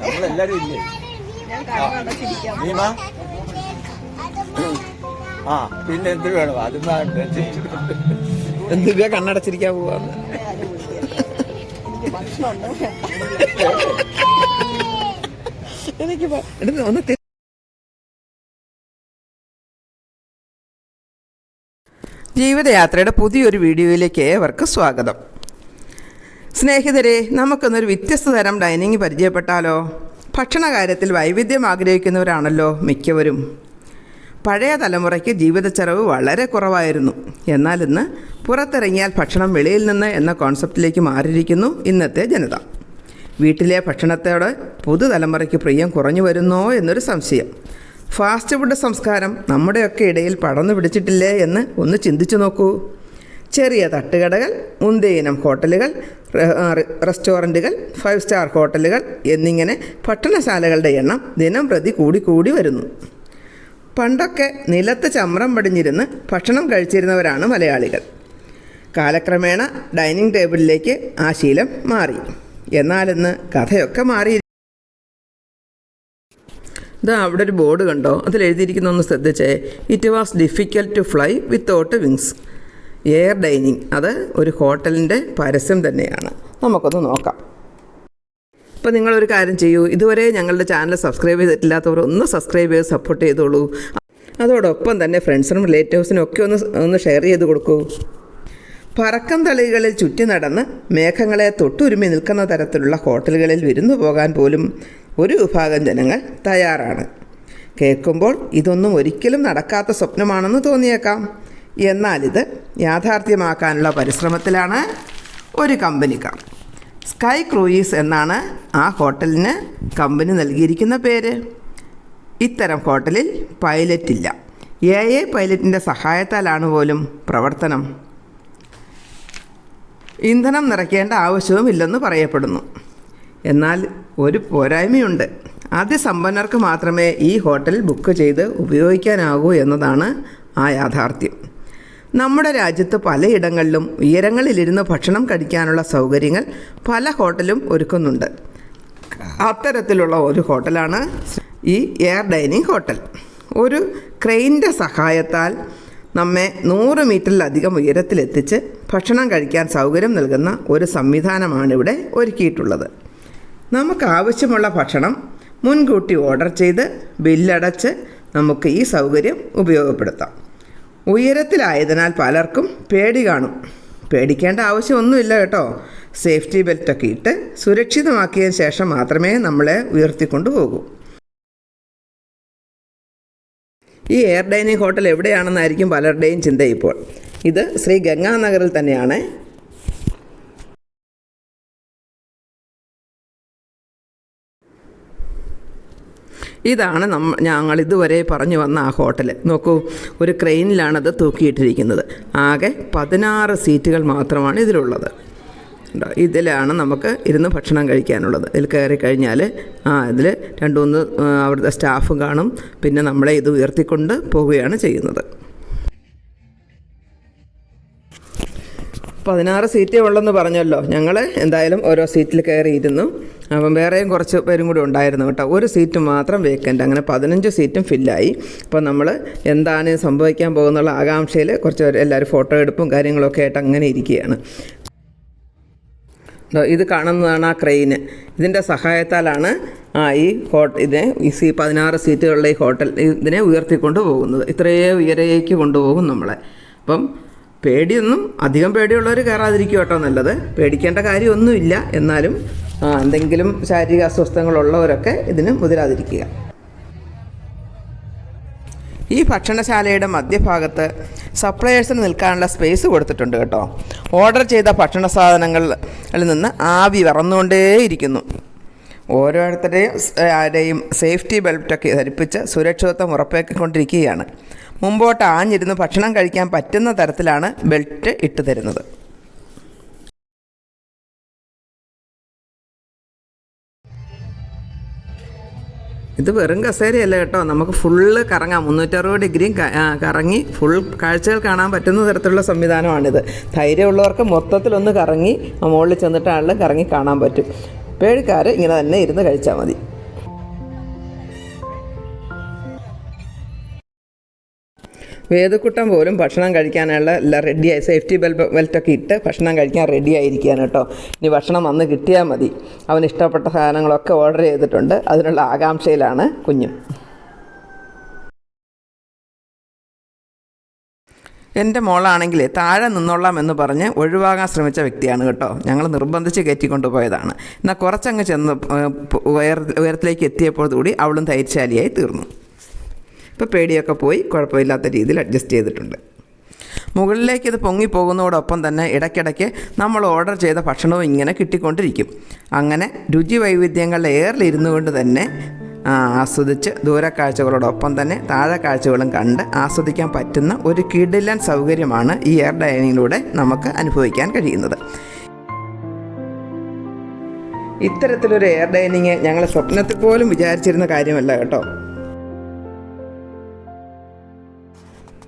നമ്മളെല്ലാരും ഇല്ലേ? നീമ ആ പിന്നെ എന്ത് വേണം? അതും എന്തിനാ കണ്ണടച്ചിരിക്കാൻ പോവാന്ന്? എനിക്ക് ഒന്ന് ജീവിതയാത്രയുടെ പുതിയൊരു വീഡിയോയിലേക്ക് ഏവർക്ക് സ്വാഗതം. സ്നേഹിതരെ നമുക്കൊന്നൊരു വ്യത്യസ്ത തരം ഡൈനിങ് പരിചയപ്പെട്ടാലോ? ഭക്ഷണകാര്യത്തിൽ വൈവിധ്യം ആഗ്രഹിക്കുന്നവരാണല്ലോ മിക്കവരും. പഴയ തലമുറയ്ക്ക് ജീവിതച്ചെലവ് വളരെ കുറവായിരുന്നു. എന്നാൽ ഇന്ന് പുറത്തിറങ്ങിയാൽ ഭക്ഷണം വെളിയിൽ നിന്ന് എന്ന കോൺസെപ്റ്റിലേക്ക് മാറിയിരിക്കുന്നു ഇന്നത്തെ ജനത. വീട്ടിലെ ഭക്ഷണത്തോട് പുതുതലമുറയ്ക്ക് പ്രിയം കുറഞ്ഞു വരുന്നോ എന്നൊരു സംശയം. ഫാസ്റ്റ് ഫുഡ് സംസ്കാരം നമ്മുടെയൊക്കെ ഇടയിൽ പടർന്നു പിടിച്ചിട്ടില്ലേ എന്ന് ഒന്ന് ചിന്തിച്ചു നോക്കൂ. ചെറിയ തട്ടുകടകൾ മുന്തയിനം ഹോട്ടലുകൾ റെസ്റ്റോറന്റുകൾ ഫൈവ് സ്റ്റാർ ഹോട്ടലുകൾ എന്നിങ്ങനെ ഭക്ഷണശാലകളുടെ എണ്ണം ദിനം പ്രതി കൂടിക്കൂടി വരുന്നു. പണ്ടൊക്കെ നിലത്ത് ചമ്രം പടിഞ്ഞിരുന്ന് ഭക്ഷണം കഴിച്ചിരുന്നവരാണ് മലയാളികൾ. കാലക്രമേണ ഡൈനിങ് ടേബിളിലേക്ക് ആ ശീലം മാറി. എന്നാലിന്ന് കഥയൊക്കെ മാറി. ഇതാ അവിടെ ഒരു ബോർഡ് കണ്ടോ? അതിൽ എഴുതിയിരിക്കുന്ന ഒന്ന് ശ്രദ്ധിച്ചേ. It was difficult to fly without wings air dining അത് ഒരു ഹോട്ടലിന്റെ പരസ്യം തന്നെയാണ്. നമുക്കൊന്ന് നോക്കാം. അപ്പോൾ നിങ്ങളൊരു കാര്യം ചെയ്യൂ. ഇതുവരെ ഞങ്ങളുടെ ചാനൽ സബ്സ്ക്രൈബ് ചെയ്തിട്ടില്ലാത്തവർ ഒന്ന് സബ്സ്ക്രൈബ് ചെയ്ത് സപ്പോർട്ട് ചെയ്തോളൂ. അതോടൊപ്പം തന്നെ ഫ്രണ്ട്സിനും റിലേറ്റീവ്സിനും ഒക്കെ ഒന്ന് ഒന്ന് ഷെയർ ചെയ്ത് കൊടുക്കൂ. പറക്കം തളികളിൽ ചുറ്റി നടന്ന് മേഘങ്ങളെ തൊട്ടുരുമി നിൽക്കുന്ന തരത്തിലുള്ള ഹോട്ടലുകളിൽ വിരുന്നു പോകാൻ പോലും ഒരു വിഭാഗം ജനങ്ങൾ തയ്യാറാണ്. കേൾക്കുമ്പോൾ ഇതൊന്നും ഒരിക്കലും നടക്കാത്ത സ്വപ്നമാണെന്ന് തോന്നിയേക്കാം. എന്നാലിത് യാഥാർത്ഥ്യമാക്കാനുള്ള പരിശ്രമത്തിലാണ് ഒരു കമ്പനിക്കാർ സ്കൈ ക്രൂയിസ് എന്നാണ് ആ ഹോട്ടലിന് കമ്പനി നൽകിയിരിക്കുന്ന പേര്. ഇത്തരം ഹോട്ടലിൽ പൈലറ്റില്ല എ എ പൈലറ്റിന്റെ സഹായത്താലാണ് പോലും പ്രവർത്തനം. ഇന്ധനം നിറയ്ക്കേണ്ട ആവശ്യവുമില്ലെന്ന് പറയപ്പെടുന്നു. എന്നാൽ ഒരു പോരായ്മയുണ്ട്. അതിസമ്പന്നർക്ക് മാത്രമേ ഈ ഹോട്ടൽ ബുക്ക് ചെയ്ത് ഉപയോഗിക്കാനാകൂ എന്നതാണ് ആ യാഥാർത്ഥ്യം. നമ്മുടെ രാജ്യത്ത് പലയിടങ്ങളിലും ഉയരങ്ങളിലിരുന്ന് ഭക്ഷണം കഴിക്കാനുള്ള സൗകര്യങ്ങൾ പല ഹോട്ടലും ഒരുക്കുന്നുണ്ട്. അത്തരത്തിലുള്ള ഒരു ഹോട്ടലാണ് ഈ എയർ ഡൈനിങ് ഹോട്ടൽ. ഒരു ക്രെയിന്റെ സഹായത്താൽ നമ്മെ നൂറ് മീറ്ററിലധികം ഉയരത്തിലെത്തിച്ച് ഭക്ഷണം കഴിക്കാൻ സൗകര്യം നൽകുന്ന ഒരു സംവിധാനമാണ് ഇവിടെ ഒരുക്കിയിട്ടുള്ളത്. നമുക്ക് ആവശ്യമുള്ള ഭക്ഷണം മുൻകൂട്ടി ഓർഡർ ചെയ്ത് ബില്ലടച്ച് നമുക്ക് ഈ സൗകര്യം ഉപയോഗപ്പെടുത്താം. ഉയരത്തിലായതിനാൽ പലർക്കും പേടി കാണും. പേടിക്കേണ്ട ആവശ്യമൊന്നുമില്ല കേട്ടോ. സേഫ്റ്റി ബെൽറ്റൊക്കെ ഇട്ട് സുരക്ഷിതമാക്കിയതിന് ശേഷം മാത്രമേ നമ്മളെ ഉയർത്തിക്കൊണ്ടു പോകൂ. ഈ എയർ ഡൈനിങ് ഹോട്ടൽ എവിടെയാണെന്നായിരിക്കും പലരുടെയും ചിന്ത ഇപ്പോൾ. ഇത് ശ്രീ ഗംഗാനഗറിൽ തന്നെയാണ്. ഇതാണ് നമ്മ ഞങ്ങൾ ഇതുവരെ പറഞ്ഞു വന്ന ആ ഹോട്ടൽ നോക്കൂ ഒരു ക്രെയിനിലാണത് തൂക്കിയിട്ടിരിക്കുന്നത്. ആകെ പതിനാറ് സീറ്റുകൾ മാത്രമാണ് ഇതിലുള്ളത്? ഇതിലാണ് നമുക്ക് ഇരുന്ന് ഭക്ഷണം കഴിക്കാനുള്ളത്. ഇതിൽ കയറി കഴിഞ്ഞാൽ ആ ഇതിൽ രണ്ട് മൂന്ന് അവിടുത്തെ സ്റ്റാഫും കാണും. പിന്നെ നമ്മളെ ഇത് ഉയർത്തിക്കൊണ്ട് പോവുകയാണ് ചെയ്യുന്നത്. പതിനാറ് സീറ്റേ ഉള്ളെന്ന് പറഞ്ഞല്ലോ. ഞങ്ങൾ എന്തായാലും ഓരോ സീറ്റിൽ കയറിയിരുന്നു. അപ്പം വേറെയും കുറച്ച് പേരും കൂടി ഉണ്ടായിരുന്നു കേട്ടോ. ഒരു സീറ്റ് മാത്രം വേക്കന്റ് അങ്ങനെ പതിനഞ്ച് സീറ്റും ഫില്ലായി അപ്പോൾ നമ്മൾ എന്താണ് സംഭവിക്കാൻ പോകുന്നുള്ള ആകാംക്ഷയിൽ കുറച്ച് എല്ലാവരും ഫോട്ടോ എടുപ്പും കാര്യങ്ങളൊക്കെ ആയിട്ട് അങ്ങനെ ഇരിക്കുകയാണ്. ഇത് കാണുന്നതാണ് ആ ക്രെയിന് ഇതിന്റെ സഹായത്താലാണ് ആ ഈ ഹോട്ട ഇതിനെ ഈ സീ പതിനാറ് സീറ്റുകളുടെ ഈ ഹോട്ടൽ ഇതിനെ ഉയർത്തിക്കൊണ്ട് പോകുന്നത്. ഇത്രയേ ഉയരേക്ക് കൊണ്ടുപോകും നമ്മളെ. അപ്പം പേടിയൊന്നും അധികം പേടിയുള്ളവർ കയറാതിരിക്കും കേട്ടോ നല്ലത്. പേടിക്കേണ്ട കാര്യമൊന്നുമില്ല. എന്നാലും എന്തെങ്കിലും ശാരീരിക അസ്വസ്ഥതകളുള്ളവരൊക്കെ ഇതിന് മുതിരാതിരിക്കുക. ഈ ഭക്ഷണശാലയുടെ മധ്യഭാഗത്ത് സപ്ലയേഴ്സിന് നിൽക്കാനുള്ള സ്പേസ് കൊടുത്തിട്ടുണ്ട് കേട്ടോ. ഓർഡർ ചെയ്ത ഭക്ഷണ സാധനങ്ങളിൽ നിന്ന് ആവി വറന്നുകൊണ്ടേയിരിക്കുന്നു. ആരെയും സേഫ്റ്റി ബെൽറ്റൊക്കെ ധരിപ്പിച്ച് സുരക്ഷിതത്വം ഉറപ്പാക്കിക്കൊണ്ടിരിക്കുകയാണ്. മുമ്പോട്ട് ആഞ്ഞിരുന്ന് ഭക്ഷണം കഴിക്കാൻ പറ്റുന്ന തരത്തിലാണ് ബെൽറ്റ് ഇട്ട് തരുന്നത്. ഇത് വെറും കസേരയല്ല കേട്ടോ. നമുക്ക് ഫുള്ള് കറങ്ങാം. മുന്നൂറ്ററുപത് ഡിഗ്രിയും കറങ്ങി ഫുൾ കാഴ്ചകൾ കാണാൻ പറ്റുന്ന തരത്തിലുള്ള സംവിധാനമാണിത്. ധൈര്യമുള്ളവർക്ക് മൊത്തത്തിലൊന്ന് കറങ്ങി മുകളിൽ ചെന്നിട്ടാണെങ്കിലും കറങ്ങി കാണാൻ പറ്റും. പേഴിക്കാർ ഇങ്ങനെ തന്നെ ഇരുന്ന് കഴിച്ചാൽ മതി. വേദക്കുട്ടം പോലും ഭക്ഷണം കഴിക്കാനുള്ള എല്ലാം റെഡിയായി സേഫ്റ്റി ബെൽ ബെൽറ്റൊക്കെ ഇട്ട് ഭക്ഷണം കഴിക്കാൻ റെഡി ആയിരിക്കുകയാണ് കേട്ടോ. ഇനി ഭക്ഷണം വന്ന് കിട്ടിയാൽ മതി. അവന് ഇഷ്ടപ്പെട്ട സാധനങ്ങളൊക്കെ ഓർഡർ ചെയ്തിട്ടുണ്ട്. അതിനുള്ള ആകാംക്ഷയിലാണ് കുഞ്ഞും. എന്റെ മോളാണെങ്കിൽ താഴെ നിന്നോളാം എന്ന് പറഞ്ഞ് ഒഴിവാകാൻ ശ്രമിച്ച വ്യക്തിയാണ് കേട്ടോ. ഞങ്ങൾ നിർബന്ധിച്ച് കയറ്റിക്കൊണ്ട് പോയതാണ്. എന്നാൽ കുറച്ചങ്ങ് ചെന്ന് ഉയരത്തിലേക്ക് എത്തിയപ്പോൾ കൂടി അവളും ധൈര്യശാലിയായി തീർന്നു. ഇപ്പോൾ പേടിയൊക്കെ പോയി കുഴപ്പമില്ലാത്ത രീതിയിൽ അഡ്ജസ്റ്റ് ചെയ്തിട്ടുണ്ട്. മുകളിലേക്ക് ഇത് പൊങ്ങിപ്പോകുന്നതോടൊപ്പം തന്നെ ഇടയ്ക്കിടയ്ക്ക് നമ്മൾ ഓർഡർ ചെയ്ത ഭക്ഷണവും ഇങ്ങനെ കിട്ടിക്കൊണ്ടിരിക്കും. അങ്ങനെ രുചി വൈവിധ്യങ്ങളുടെ ഏറിലിരുന്നു കൊണ്ട് തന്നെ ആസ്വദിച്ച് ദൂരക്കാഴ്ചകളോടൊപ്പം തന്നെ താഴെ കാഴ്ചകളും കണ്ട് ആസ്വദിക്കാൻ പറ്റുന്ന ഒരു കിടിലൻ സൗകര്യമാണ് ഈ എയർ ഡൈനിങ്ങിലൂടെ നമുക്ക് അനുഭവിക്കാൻ കഴിയുന്നത്. ഇത്തരത്തിലൊരു എയർ ഡൈനിങ് ഞങ്ങൾ സ്വപ്നത്തിൽ പോലും വിചാരിച്ചിരുന്ന കാര്യമല്ല കേട്ടോ.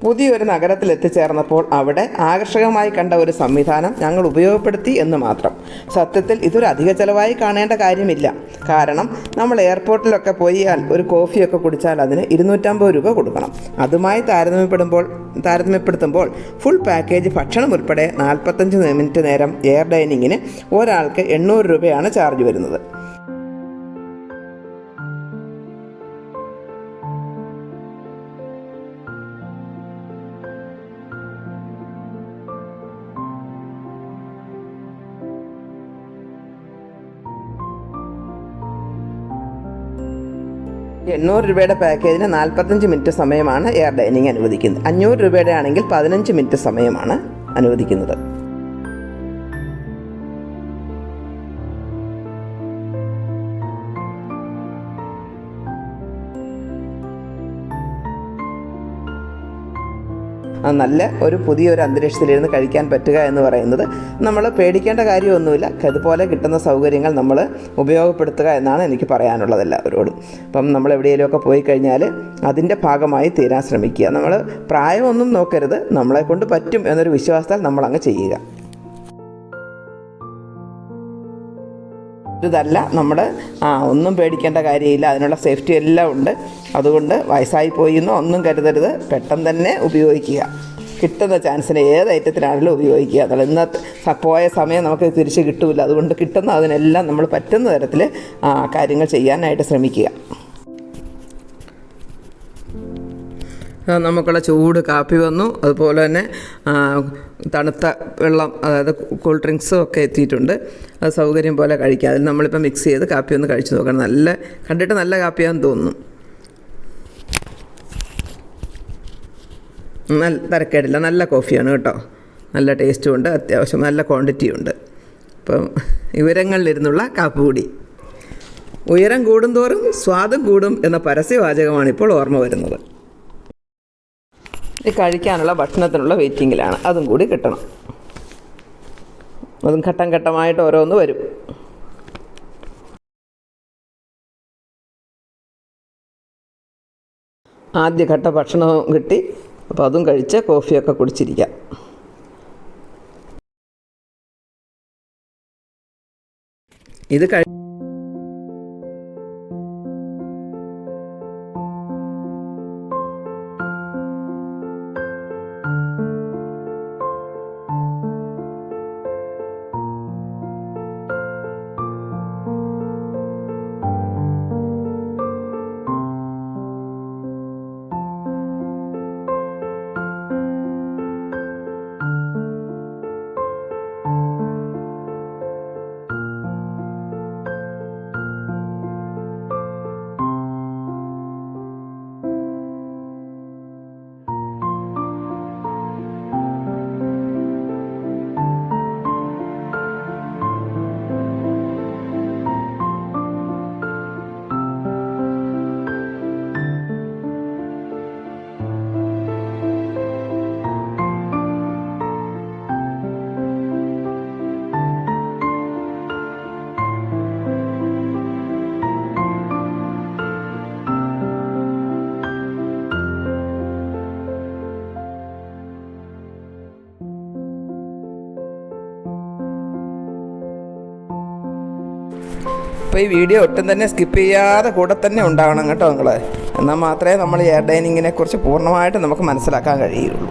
പുതിയൊരു നഗരത്തിൽ എത്തിച്ചേർന്നപ്പോൾ അവിടെ ആകർഷകമായി കണ്ട ഒരു സംവിധാനം ഞങ്ങൾ ഉപയോഗപ്പെടുത്തി എന്ന് മാത്രം. സത്യത്തിൽ ഇതൊരു അധിക ചെലവായി കാണേണ്ട കാര്യമില്ല. കാരണം നമ്മൾ എയർപോർട്ടിലൊക്കെ പോയാൽ ഒരു കോഫിയൊക്കെ കുടിച്ചാൽ അതിന് ഇരുന്നൂറ്റമ്പത് രൂപ കൊടുക്കണം. അതുമായി താരതമ്യപ്പെടുമ്പോൾ താരതമ്യപ്പെടുത്തുമ്പോൾ ഫുൾ പാക്കേജ് ഭക്ഷണം ഉൾപ്പെടെ നാൽപ്പത്തഞ്ച് മിനിറ്റ് നേരം എയർ ഡൈനിങ്ങിന് ഒരാൾക്ക് എണ്ണൂറ് രൂപയാണ് ചാർജ് വരുന്നത്. എണ്ണൂറ് രൂപയുടെ പാക്കേജിന് നാൽപ്പത്തഞ്ച് മിനിറ്റ് സമയമാണ് എയർ ഡൈനിങ് അനുവദിക്കുന്നത്. അഞ്ഞൂറ് രൂപയുടെ ആണെങ്കിൽ പതിനഞ്ച് മിനിറ്റ് സമയമാണ് അനുവദിക്കുന്നത്. നല്ല ഒരു പുതിയൊരു അന്തരീക്ഷത്തിലിരുന്ന് കഴിക്കാൻ പറ്റുക എന്ന് പറയുന്നത് നമ്മൾ പേടിക്കേണ്ട കാര്യമൊന്നുമില്ല. അതുപോലെ കിട്ടുന്ന സൗകര്യങ്ങൾ നമ്മൾ ഉപയോഗപ്പെടുത്തുക എന്നാണ് എനിക്ക് പറയാനുള്ളത് എല്ലാവരോടും. അപ്പം നമ്മൾ എവിടെയെങ്കിലുമൊക്കെ പോയി കഴിഞ്ഞാൽ അതിന്റെ ഭാഗമായി തീരാൻ ശ്രമിക്കുക. നമ്മൾ പ്രായമൊന്നും നോക്കരുത്. നമ്മളെ കൊണ്ട് പറ്റും എന്നൊരു വിശ്വാസത്താൽ നമ്മളങ്ങ് ചെയ്യുക. ഇതല്ല നമ്മുടെ ആ ഒന്നും പേടിക്കേണ്ട കാര്യമില്ല. അതിനുള്ള സേഫ്റ്റി എല്ലാം ഉണ്ട്. അതുകൊണ്ട് വയസ്സായി പോയി എന്നോ ഒന്നും കരുതരുത്. പെട്ടെന്ന് തന്നെ ഉപയോഗിക്കുക. കിട്ടുന്ന ചാൻസിന് ഏത് ഐറ്റത്തിലാണെങ്കിലും ഉപയോഗിക്കുക. അതുകൊണ്ട് ഇന്നത്തെ പോയ സമയം നമുക്ക് തിരിച്ച് കിട്ടില്ല അതുകൊണ്ട് കിട്ടുന്ന അതിനെല്ലാം നമ്മൾ പറ്റുന്ന തരത്തിൽ കാര്യങ്ങൾ ചെയ്യാനായിട്ട് ശ്രമിക്കുക. നമുക്കുള്ള ചൂട് കാപ്പി വന്നു. അതുപോലെ തന്നെ തണുത്ത വെള്ളം അതായത് കൂൾ ഡ്രിങ്ക്സും ഒക്കെ എത്തിയിട്ടുണ്ട്. അത് സൗകര്യം പോലെ കഴിക്കാം. അതിൽ നമ്മളിപ്പോൾ മിക്സ് ചെയ്ത് കാപ്പി ഒന്ന് കഴിച്ചു നോക്കണം. നല്ല കണ്ടിട്ട് നല്ല കാപ്പിയാണെന്ന് തോന്നുന്നു. നല്ല തരക്കേടില്ല. നല്ല കോഫിയാണ് കേട്ടോ. നല്ല ടേസ്റ്റും ഉണ്ട്. അത്യാവശ്യം നല്ല ക്വാണ്ടിറ്റിയും ഉണ്ട്. അപ്പം വിവരങ്ങളിലിരുന്നുള്ള കാപ്പുകൂടി ഉയരം കൂടുന്തോറും സ്വാദും കൂടും എന്ന പരസ്യവാചകമാണ് ഇപ്പോൾ ഓർമ്മ വരുന്നത്. ഈ കഴിക്കാനുള്ള ഭക്ഷണത്തിനുള്ള വെയിറ്റിങ്ങിലാണ് അതും കൂടി കിട്ടണം. അതും ഘട്ടം ഘട്ടമായിട്ട് ഓരോന്ന് വരും. ആദ്യഘട്ട ഭക്ഷണവും കിട്ടി. അപ്പോൾ അതും കഴിച്ച് കോഫിയൊക്കെ കുടിച്ചിരിക്കാം. ഇത് കഴി അപ്പോൾ ഈ വീഡിയോ ഒട്ടും തന്നെ സ്കിപ്പ് ചെയ്യാതെ കൂടെ തന്നെ ഉണ്ടാവണം കേട്ടോ നിങ്ങൾ എന്നാൽ മാത്രമേ നമ്മൾ എയർ ഡൈനിങ്ങിനെ കുറിച്ച് പൂർണമായിട്ട് നമുക്ക് മനസ്സിലാക്കാൻ കഴിയുള്ളൂ.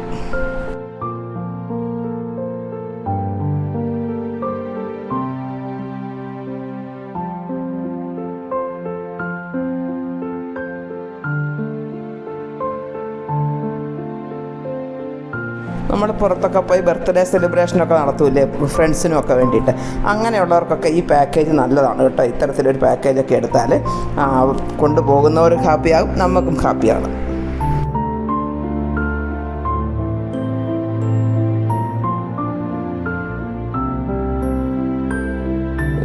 പുറത്തൊക്കെ പോയി ബർത്ത്ഡേ സെലിബ്രേഷനൊക്കെ നടത്തൂലേ ഫ്രണ്ട്സിനും ഒക്കെ വേണ്ടിയിട്ട്. അങ്ങനെയുള്ളവർക്കൊക്കെ ഈ പാക്കേജ് നല്ലതാണ് കേട്ടോ. ഇത്തരത്തിലൊരു പാക്കേജൊക്കെ എടുത്താൽ കൊണ്ടുപോകുന്നവർ ഹാപ്പിയാകും നമുക്കും ഹാപ്പിയാണ്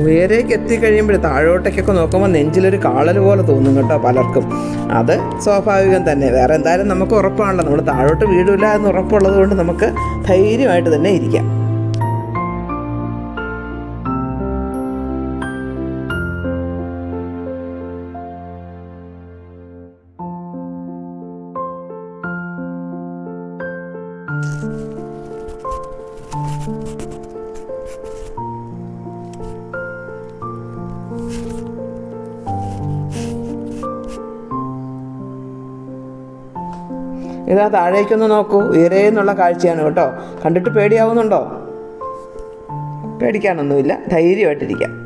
ഉയരേക്ക് എത്തിക്കഴിയുമ്പോൾ താഴോട്ടേക്കൊക്കെ നോക്കുമ്പോൾ നെഞ്ചിലൊരു കാളൽ പോലെ തോന്നും കേട്ടോ പലർക്കും. അത് സ്വാഭാവികം തന്നെ. വേറെ എന്തായാലും നമുക്ക് ഉറപ്പാണല്ലോ. നമ്മൾ താഴോട്ട് വീടില്ല എന്ന് ഉറപ്പുള്ളത് കൊണ്ട് നമുക്ക് ധൈര്യമായിട്ട് തന്നെ ഇരിക്കാം. ഇതാ താഴേക്കൊന്ന് നോക്കൂ. ഉയരേ എന്നുള്ള കാഴ്ചയാണ് കേട്ടോ. കണ്ടിട്ട് പേടിയാവുന്നുണ്ടോ? പേടിക്കാനൊന്നുമില്ല. ധൈര്യമായിട്ടിരിക്കാം.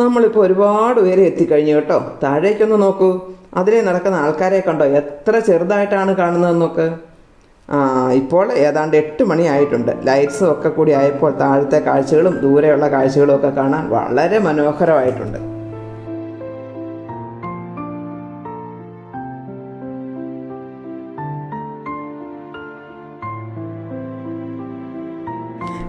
നമ്മളിപ്പോൾ ഒരുപാട് ഉയരെ എത്തിക്കഴിഞ്ഞു കേട്ടോ. താഴേക്കൊന്ന് നോക്കൂ. അതിലെ നടക്കുന്ന ആൾക്കാരെ കണ്ടോ? എത്ര ചെറുതായിട്ടാണ് കാണുന്നത് നോക്ക് ആ ഇപ്പോൾ ഏതാണ്ട് എട്ട് മണിയായിട്ടുണ്ട്. ലൈറ്റ്സും ഒക്കെ കൂടി ആയപ്പോൾ താഴത്തെ കാഴ്ചകളും ദൂരെയുള്ള കാഴ്ചകളും ഒക്കെ കാണാൻ വളരെ മനോഹരമായിട്ടുണ്ട്.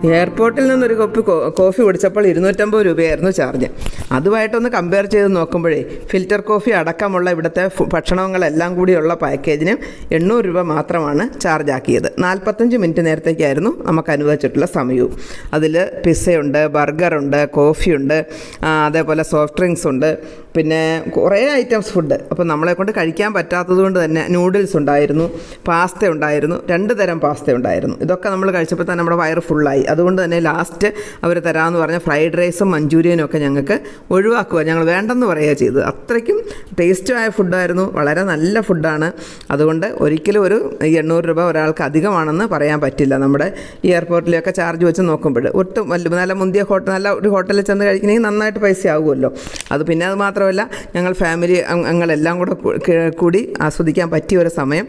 എയർപോർട്ടിൽ നിന്നൊരു കപ്പ് കോഫി കുടിച്ചപ്പോൾ ഇരുന്നൂറ്റമ്പത് രൂപയായിരുന്നു ചാർജ്. അതുമായിട്ടൊന്ന് കമ്പയർ ചെയ്ത് നോക്കുമ്പോഴേ ഫിൽറ്റർ കോഫി അടക്കമുള്ള ഇവിടുത്തെ ഭക്ഷണങ്ങളെല്ലാം കൂടിയുള്ള പാക്കേജിന് എണ്ണൂറ് രൂപ മാത്രമാണ് ചാർജ് ആക്കിയത്. നാൽപ്പത്തഞ്ച് മിനിറ്റ് നേരത്തേക്കായിരുന്നു നമുക്ക് അനുവദിച്ചിട്ടുള്ള സമയവും. അതിൽ പിസ്സയുണ്ട് ബർഗറുണ്ട് കോഫിയുണ്ട് അതേപോലെ സോഫ്റ്റ് ഡ്രിങ്ക്സ് ഉണ്ട്. പിന്നെ കുറേ ഐറ്റംസ് ഫുഡ് അപ്പോൾ നമ്മളെ കൊണ്ട് കഴിക്കാൻ പറ്റാത്തത് കൊണ്ട് തന്നെ നൂഡിൽസ് ഉണ്ടായിരുന്നു പാസ്ത ഉണ്ടായിരുന്നു രണ്ട് തരം പാസ്ത ഉണ്ടായിരുന്നു. ഇതൊക്കെ നമ്മൾ കഴിച്ചപ്പോൾ തന്നെ നമ്മുടെ വയറ് ഫുള്ളായി അതുകൊണ്ട് തന്നെ ലാസ്റ്റ് അവർ തരാമെന്ന് പറഞ്ഞ ഫ്രൈഡ് റൈസും മഞ്ചൂരിയനും ഒക്കെ ഞങ്ങൾക്ക് ഒഴിവാക്കുക. ഞങ്ങൾ വേണ്ടെന്ന് പറയുക ചെയ്തത്. അത്രയ്ക്കും ടേസ്റ്റുമായ ഫുഡായിരുന്നു വളരെ നല്ല ഫുഡാണ് അതുകൊണ്ട് ഒരിക്കലും ഒരു എണ്ണൂറ് രൂപ ഒരാൾക്ക് അധികമാണെന്ന് പറയാൻ പറ്റില്ല. നമ്മുടെ ഈ എയർപോർട്ടിലൊക്കെ ചാർജ് വെച്ച് നോക്കുമ്പോൾ. ഒട്ടും നല്ല മുന്തിയ ഹോട്ടൽ നല്ല ഒരു ഹോട്ടലിൽ ചെന്ന് കഴിക്കണമെങ്കിൽ നന്നായിട്ട് പൈസ ആകുമല്ലോ അത് പിന്നെ അത് മാത്രമല്ല ഞങ്ങൾ ഫാമിലി അംഗ- അംഗങ്ങളെല്ലാം കൂടെ കൂടി ആസ്വദിക്കാൻ പറ്റിയ ഒരു സമയം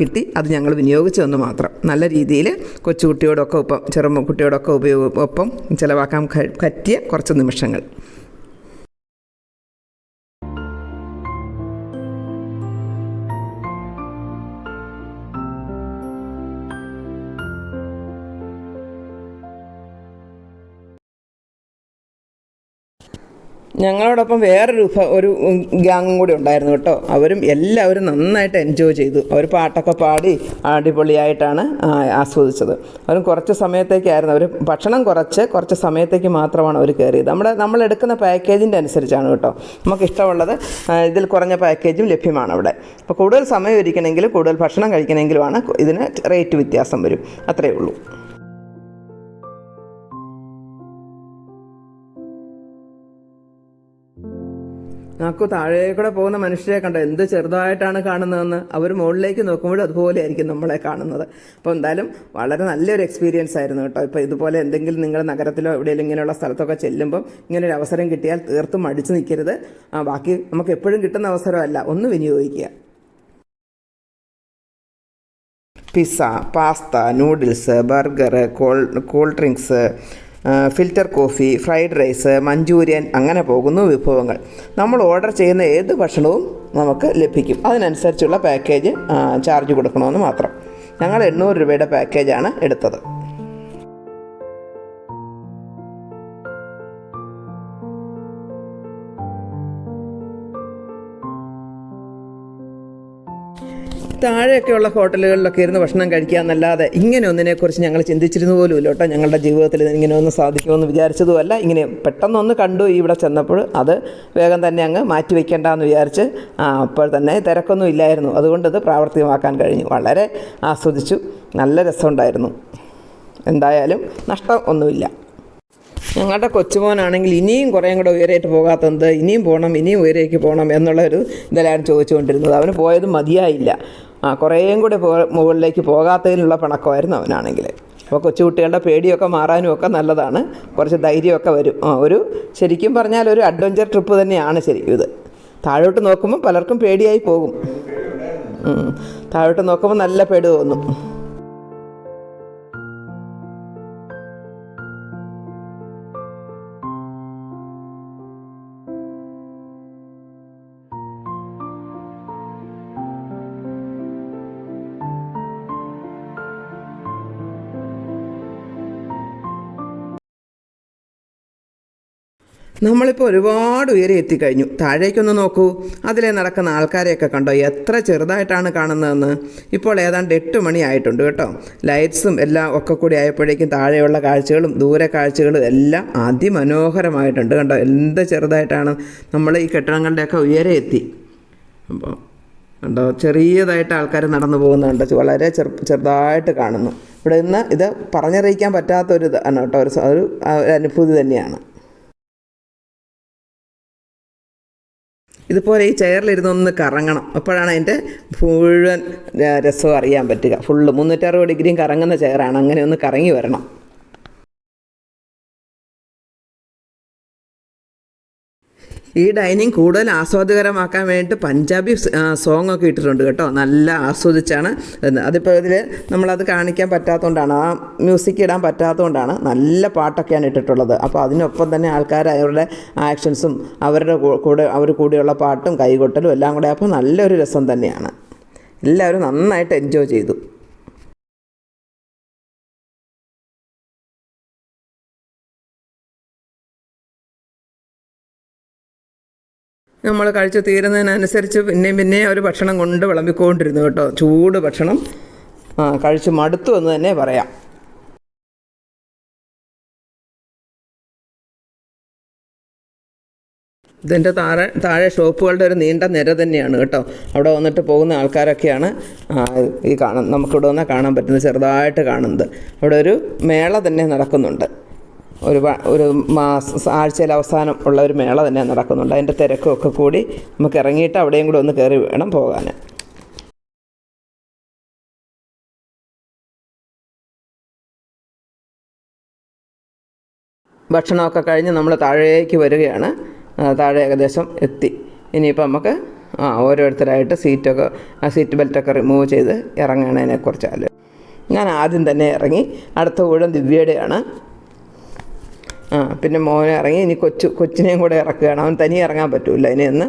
കിട്ടി. അത് ഞങ്ങൾ വിനിയോഗിച്ചു എന്ന് മാത്രം. നല്ല രീതിയിൽ കൊച്ചുകുട്ടിയോടൊക്കെ ഒപ്പം ചെറുമ്പ കുട്ടിയോടൊക്കെ ഉപയോഗ ഒപ്പം ചിലവാക്കാൻ പറ്റിയ കുറച്ച് നിമിഷങ്ങൾ. ഞങ്ങളോടൊപ്പം വേറൊരു ഒരു ഗ്യാങ്ങും കൂടി ഉണ്ടായിരുന്നു കേട്ടോ. അവരും എല്ലാവരും നന്നായിട്ട് എൻജോയ് ചെയ്തു. അവർ പാട്ടൊക്കെ പാടി അടിപൊളിയായിട്ടാണ് ആസ്വദിച്ചത്. അവരും കുറച്ച് സമയത്തേക്കായിരുന്നു. അവർ ഭക്ഷണം കുറച്ച് കുറച്ച് സമയത്തേക്ക് മാത്രമാണ് അവർ കയറിയത്. നമ്മുടെ നമ്മൾ എടുക്കുന്ന പാക്കേജിന്റെ അനുസരിച്ചാണ് കേട്ടോ. നമുക്ക് ഇഷ്ടമുള്ളത് ഇതിൽ കുറഞ്ഞ പാക്കേജും ലഭ്യമാണ് അവിടെ. അപ്പോൾ കൂടുതൽ സമയം ഇരിക്കണമെങ്കിൽ കൂടുതൽ ഭക്ഷണം കഴിക്കണമെങ്കിലുമാണ് ഇതിന് റേറ്റ് വ്യത്യാസം വരും. അത്രയേ ഉള്ളൂ. നമുക്ക് താഴെ കൂടെ പോകുന്ന മനുഷ്യരെ കണ്ട എന്ത് ചെറുതായിട്ടാണ് കാണുന്നതെന്ന് അവർ മുകളിലേക്ക് നോക്കുമ്പോഴും അതുപോലെ ആയിരിക്കും നമ്മളെ കാണുന്നത്. അപ്പോൾ എന്തായാലും വളരെ നല്ലൊരു എക്സ്പീരിയൻസ് ആയിരുന്നു കേട്ടോ. ഇപ്പോൾ ഇതുപോലെ എന്തെങ്കിലും നിങ്ങൾ നഗരത്തിലോ എവിടെയെങ്കിലും ഇങ്ങനെയുള്ള സ്ഥലത്തൊക്കെ ചെല്ലുമ്പോൾ ഇങ്ങനൊരു അവസരം കിട്ടിയാൽ തീർത്തും മടിച്ചു നിൽക്കരുത്. ബാക്കി നമുക്ക് എപ്പോഴും കിട്ടുന്ന അവസരമല്ല. ഒന്ന് വിനിയോഗിക്കുക. Pizza pasta noodles burger call cool drinks filter coffee fried rice manchurian അങ്ങനെ പോകുന്നു വിഭവങ്ങൾ. നമ്മൾ ഓർഡർ ചെയ്യുന്ന ഏത് ഭക്ഷണവും നമുക്ക് ലഭിക്കും. അതിനനുസരിച്ചുള്ള പാക്കേജ് ചാർജ് കൊടുക്കണമെന്ന് മാത്രം. ഞങ്ങൾ എണ്ണൂറ് രൂപയുടെ പാക്കേജാണ് എടുത്തത്. താഴെയൊക്കെയുള്ള ഹോട്ടലുകളിലൊക്കെ ഇരുന്ന് ഭക്ഷണം കഴിക്കുക എന്നല്ലാതെ ഇങ്ങനെ ഒന്നിനെക്കുറിച്ച് ഞങ്ങൾ ചിന്തിച്ചിരുന്നു പോലുമില്ല കേട്ടോ. ഞങ്ങളുടെ ജീവിതത്തിൽ ഇങ്ങനെ സാധിക്കുമെന്ന് വിചാരിച്ചതുമല്ല. ഇങ്ങനെ പെട്ടെന്നൊന്ന് കണ്ടു ഇവിടെ ചെന്നപ്പോൾ അത് വേഗം തന്നെ അങ്ങ് മാറ്റി വയ്ക്കേണ്ടെന്ന് വിചാരിച്ച് അപ്പോൾ തന്നെ തിരക്കൊന്നും ഇല്ലായിരുന്നു. അതുകൊണ്ട് ഇത് പ്രാവർത്തികമാക്കാൻ കഴിഞ്ഞു. വളരെ ആസ്വദിച്ചു. നല്ല രസമുണ്ടായിരുന്നു. എന്തായാലും നഷ്ടം ഒന്നുമില്ല. ഞങ്ങളുടെ കൊച്ചുമോനാണെങ്കിൽ ഇനിയും കുറേയും കൂടെ ഉയരേറ്റ് പോകാത്തത് ഇനിയും പോകണം ഇനിയും ഉയരേക്ക് പോകണം എന്നുള്ള ഒരു ഇതിലാണ് ചോദിച്ചുകൊണ്ടിരുന്നത്. അവന് പോയത് മതിയായില്ല. ആ കുറേയും കൂടി മുകളിലേക്ക് പോകാത്തതിനുള്ള പിണക്കമായിരുന്നു അവനാണെങ്കിൽ. അപ്പോൾ കൊച്ചുകുട്ടികളുടെ പേടിയൊക്കെ മാറാനും ഒക്കെ നല്ലതാണ്. കുറച്ച് ധൈര്യമൊക്കെ വരും. ഒരു ശരിക്കും പറഞ്ഞാൽ ഒരു അഡ്വഞ്ചർ ട്രിപ്പ് തന്നെയാണ് ശരിക്കും ഇത്. താഴോട്ട് നോക്കുമ്പോൾ പലർക്കും പേടിയായി പോകും. താഴോട്ട് നോക്കുമ്പോൾ നല്ല പേടി തോന്നും. നമ്മളിപ്പോൾ ഒരുപാട് ഉയരെ എത്തിക്കഴിഞ്ഞു താഴേക്കൊന്ന് നോക്കൂ. അതിലെ നടക്കുന്ന ആൾക്കാരെയൊക്കെ കണ്ടോ? എത്ര ചെറുതായിട്ടാണ് കാണുന്നതെന്ന്. ഇപ്പോൾ ഏതാണ്ട് എട്ട് മണി ആയിട്ടുണ്ട് കേട്ടോ. ലൈറ്റ്സും എല്ലാം ഒക്കെ കൂടി ആയപ്പോഴേക്കും താഴെയുള്ള കാഴ്ചകളും ദൂരെ കാഴ്ചകളും എല്ലാം അതിമനോഹരമായിട്ടുണ്ട് കണ്ടോ? എന്ത് ചെറുതായിട്ടാണ് നമ്മൾ ഈ കെട്ടിടങ്ങളുടെയൊക്കെ ഉയരെ എത്തി. അപ്പോൾ കണ്ടോ? ചെറിയതായിട്ട് ആൾക്കാർ നടന്നു പോകുന്നുണ്ട്. വളരെ ചെറു ചെറുതായിട്ട് കാണുന്നു. ഇവിടെ നിന്ന് ഇത് പറഞ്ഞറിയിക്കാൻ പറ്റാത്തൊരു ഇതാണ് കേട്ടോ ഒരു അനുഭൂതി തന്നെയാണ്. ഇതുപോലെ ഈ ചെയറിലിരുന്നൊന്ന് കറങ്ങണം. അപ്പോഴാണ് അതിന്റെ മുഴുവൻ രസവും അറിയാൻ പറ്റുക. ഫുള്ള് മുന്നൂറ്ററുപത് ഡിഗ്രിയും കറങ്ങുന്ന ചെയറാണ്. അങ്ങനെ ഒന്ന് കറങ്ങി വരണം. ഈ ഡൈനിങ് കൂടുതൽ ആസ്വാദ്യകരമാക്കാൻ വേണ്ടിയിട്ട് പഞ്ചാബി സോങ് ഒക്കെ ഇട്ടിട്ടുണ്ട് കേട്ടോ. നല്ല ആസ്വദിച്ചാണ്. അതിപ്പോൾ ഇതിൽ നമ്മളത് കാണിക്കാൻ പറ്റാത്തതുകൊണ്ടാണ് ആ മ്യൂസിക് ഇടാൻ പറ്റാത്തതുകൊണ്ടാണ് നല്ല പാട്ടൊക്കെയാണ് ഇട്ടിട്ടുള്ളത്. അപ്പോൾ അതിനൊപ്പം തന്നെ ആൾക്കാർ അവരുടെ ആക്ഷൻസും അവരുടെ കൂടെ അവർ കൂടെയുള്ള പാട്ടും കൈകൊട്ടലും എല്ലാം കൂടെ അപ്പോൾ നല്ലൊരു രസം തന്നെയാണ്. എല്ലാവരും നന്നായിട്ട് എൻജോയ് ചെയ്തു. നമ്മൾ കഴിച്ച് തീരുന്നതിനനുസരിച്ച് പിന്നെയും പിന്നെയും അവർ ഭക്ഷണം കൊണ്ട് വിളമ്പിക്കൊണ്ടിരുന്നു കേട്ടോ. ചൂട് ഭക്ഷണം. കഴിച്ചു മടുത്തു എന്ന് തന്നെ പറയാം. ഇതിന്റെ താഴെ താഴെ ഷോപ്പുകളുടെ ഒരു നീണ്ട നിര തന്നെയാണ് കേട്ടോ. അവിടെ വന്നിട്ട് പോകുന്ന ആൾക്കാരൊക്കെയാണ് ഈ കാണുന്നത് നമുക്കിവിടെ വന്നാൽ കാണാൻ പറ്റുന്നത് ചെറുതായിട്ട് കാണുന്നത്. അവിടെ ഒരു മേള തന്നെ നടക്കുന്നുണ്ട്. ഒരു ഒരു മാസ ആഴ്ചയിൽ അവസാനം ഉള്ള ഒരു മേള തന്നെ നടക്കുന്നുണ്ട്. അതിന്റെ തിരക്കൊക്കെ കൂടി നമുക്ക് ഇറങ്ങിയിട്ട് അവിടെയും കൂടെ ഒന്ന് കയറി വേണം പോകാൻ ഭക്ഷണമൊക്കെ കഴിഞ്ഞ് നമ്മൾ താഴേക്ക് വരികയാണ്. താഴെ ഏകദേശം എത്തി. ഇനിയിപ്പോൾ നമുക്ക് ആ ഓരോരുത്തരായിട്ട് സീറ്റൊക്കെ ആ സീറ്റ് ബെൽറ്റൊക്കെ റിമൂവ് ചെയ്ത് ഇറങ്ങണതിനെക്കുറിച്ചാൽ ഞാൻ ആദ്യം തന്നെ ഇറങ്ങി അടുത്ത ഊഴം ദിവ്യയുടെയാണ്. ആ പിന്നെ മോനെ ഇറങ്ങി ഇനി കൊച്ചു കൊച്ചിനെയും കൂടെ ഇറക്കുകയാണ്. അവൻ തനിയെ ഇറങ്ങാൻ പറ്റൂല. ഇനി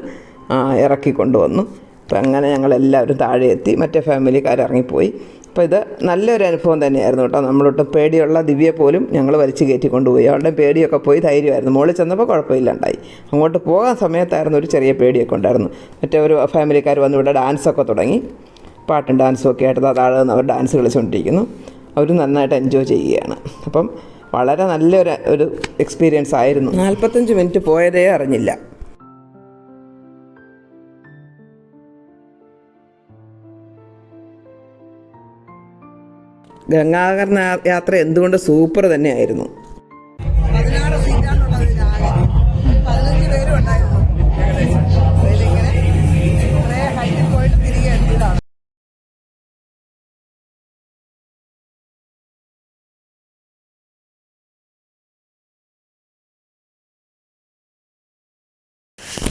ആ, ഇറക്കി കൊണ്ടുവന്നു. അപ്പം അങ്ങനെ ഞങ്ങളെല്ലാവരും താഴെ എത്തി. മറ്റേ ഫാമിലിക്കാർ ഇറങ്ങിപ്പോയി. അപ്പോൾ ഇത് നല്ലൊരു അനുഭവം തന്നെയായിരുന്നു കേട്ടോ. നമ്മളൊട്ടും പേടിയുള്ള ദിവ്യ പോലും ഞങ്ങൾ വലിച്ചു കയറ്റി കൊണ്ടുപോയി. അവളുടെ പേടിയൊക്കെ പോയി ധൈര്യമായിരുന്നു. മുകളിൽ ചെന്നപ്പോൾ കുഴപ്പമില്ലാണ്ടായി. അങ്ങോട്ട് പോകാൻ സമയത്തായിരുന്നു ഒരു ചെറിയ പേടിയൊക്കെ ഉണ്ടായിരുന്നു. മറ്റേ ഒരു ഫാമിലിക്കാർ വന്ന് ഇവിടെ ഡാൻസൊക്കെ തുടങ്ങി. പാട്ടും ഡാൻസും ഒക്കെ ആയിട്ട് താഴെ നിന്ന് അവർ ഡാൻസ് കളിച്ചുകൊണ്ടിരിക്കുന്നു. അവർ നന്നായിട്ട് എൻജോയ് ചെയ്യുകയാണ്. അപ്പം വളരെ നല്ലൊരു ഒരു എക്സ്പീരിയൻസ് ആയിരുന്നു. നാൽപ്പത്തഞ്ച് മിനിറ്റ് പോയതേ അറിഞ്ഞില്ല. ഗംഗാകർണ യാത്ര എന്തുകൊണ്ട് സൂപ്പർ തന്നെയായിരുന്നു.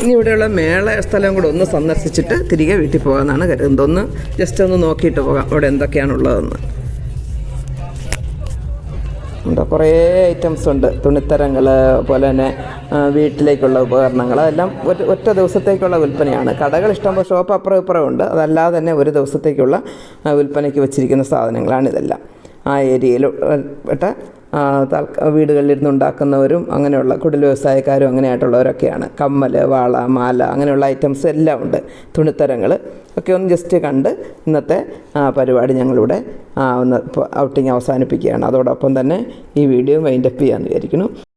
ഇനി ഇവിടെയുള്ള മേള സ്ഥലം കൂടെ ഒന്ന് സന്ദർശിച്ചിട്ട് തിരികെ വീട്ടിൽ പോകാമെന്നാണ് കരുതുന്നത്. ഒന്ന് ജസ്റ്റ് ഒന്ന് നോക്കിയിട്ട് പോകാം. അവിടെ എന്തൊക്കെയാണുള്ളതെന്ന്. ഉണ്ടോ? കുറേ ഐറ്റംസ് ഉണ്ട്. തുണിത്തരങ്ങൾ പോലെ തന്നെ വീട്ടിലേക്കുള്ള ഉപകരണങ്ങൾ. അതെല്ലാം ഒറ്റ ഒറ്റ ദിവസത്തേക്കുള്ള വിൽപ്പനയാണ്. കടകൾ ഇഷ്ടംപോലെ ഷോപ്പ് അപ്പുറം ഇപ്പുറം ഉണ്ട്. അതല്ലാതെ തന്നെ ഒരു ദിവസത്തേക്കുള്ള വിൽപ്പനയ്ക്ക് വെച്ചിരിക്കുന്ന സാധനങ്ങളാണ് ഇതെല്ലാം. ആ ഏരിയയിൽ പെട്ട വീടുകളിലിരുന്ന് ഉണ്ടാക്കുന്നവരും അങ്ങനെയുള്ള കുടിൽ വ്യവസായക്കാരും അങ്ങനെയായിട്ടുള്ളവരൊക്കെയാണ്. കമ്മൽ വാള മാല അങ്ങനെയുള്ള ഐറ്റംസ് എല്ലാം ഉണ്ട്. തുണിത്തരങ്ങൾ ഒക്കെ ഒന്ന് ജസ്റ്റ് കണ്ട് ഇന്നത്തെ പരിപാടി ഞങ്ങളിവിടെ ഒന്ന് ഔട്ടിങ് അവസാനിപ്പിക്കുകയാണ്. അതോടൊപ്പം തന്നെ ഈ വീഡിയോ വൈൻഡപ്പ് ചെയ്യാമെന്ന് വിചാരിക്കുന്നു.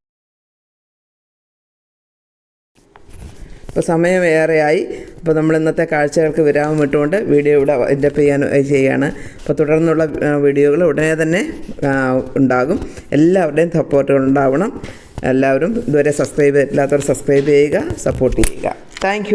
ഇപ്പോൾ സമയം ഏറെയായി. അപ്പോൾ നമ്മൾ ഇന്നത്തെ കാഴ്ചകൾക്ക് വിരാമം ഇട്ടുകൊണ്ട് വീഡിയോ ഇവിടെ എന്റെ ചെയ്യാൻ ചെയ്യുകയാണ് അപ്പോൾ തുടർന്നുള്ള വീഡിയോകൾ ഉടനെ തന്നെ ഉണ്ടാകും. എല്ലാവരുടെയും സപ്പോർട്ടുകൾ ഉണ്ടാവണം. എല്ലാവരും ഇതുവരെ സബ്സ്ക്രൈബ് ചെയ്തിട്ടില്ലാത്തവർ സബ്സ്ക്രൈബ് ചെയ്യുക സപ്പോർട്ട് ചെയ്യുക. താങ്ക്